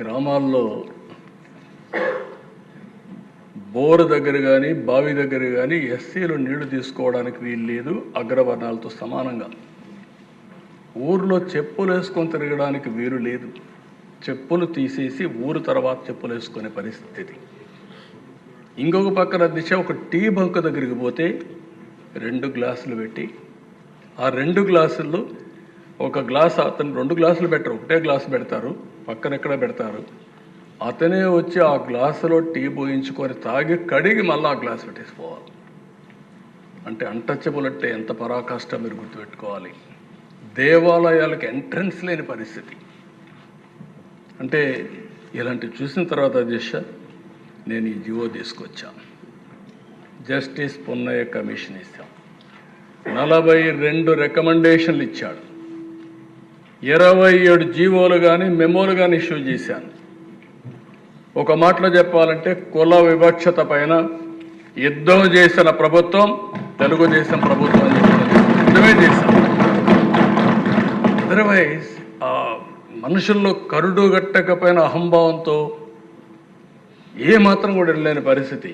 గ్రామాల్లో బోర్ దగ్గర కానీ బావి దగ్గర కానీ ఎస్సీలు నీళ్ళు తీసుకోవడానికి వీలు లేదు అగ్రవర్ణాలతో సమానంగా. ఊర్లో చెప్పులు వేసుకొని తిరగడానికి వీలు లేదు. చెప్పులు తీసేసి ఊరు తర్వాత చెప్పులు వేసుకునే పరిస్థితి. ఇంకొక పక్కన దిశ ఒక టీ బంక్ దగ్గరికి పోతే రెండు గ్లాసులు పెట్టి ఆ రెండు గ్లాసుల్లో ఒక గ్లాస్ అతను రెండు గ్లాసులు పెట్టరు ఒకటే గ్లాసు పెడతారు పక్కన ఎక్కడ పెడతారు? అతనే వచ్చి ఆ గ్లాసులో టీ పోయించుకొని తాగి కడిగి మళ్ళీ ఆ గ్లాస్ పెట్టేసిపోవాలి అంటే అన్టచబుల్ అంటే ఎంత పరాకాష్ట మీరు గుర్తుపెట్టుకోవాలి. దేవాలయాలకు ఎంట్రన్స్ లేని పరిస్థితి. అంటే ఇలాంటివి చూసిన తర్వాత దిశ నేను ఈ జీవో తీసుకొచ్చాను జస్టిస్ పొన్నయ్య కమిషన్ ఇస్తాం. నలభై రెండు రికమెండేషన్లు ఇచ్చాడు. ఇరవై ఏడు జీవోలు కానీ మెమోలు కానీ ఇష్యూ చేశాను. ఒక మాటలో చెప్పాలంటే కుల వివక్షత పైన యుద్ధం చేసిన ప్రభుత్వం తెలుగుదేశం ప్రభుత్వం అని యుద్ధమే చేశాం అదర్వైజ్ ఆ మనుషుల్లో కరుడు గట్టకపోయిన అహంభావంతో ఏ మాత్రం కూడా లేని పరిస్థితి.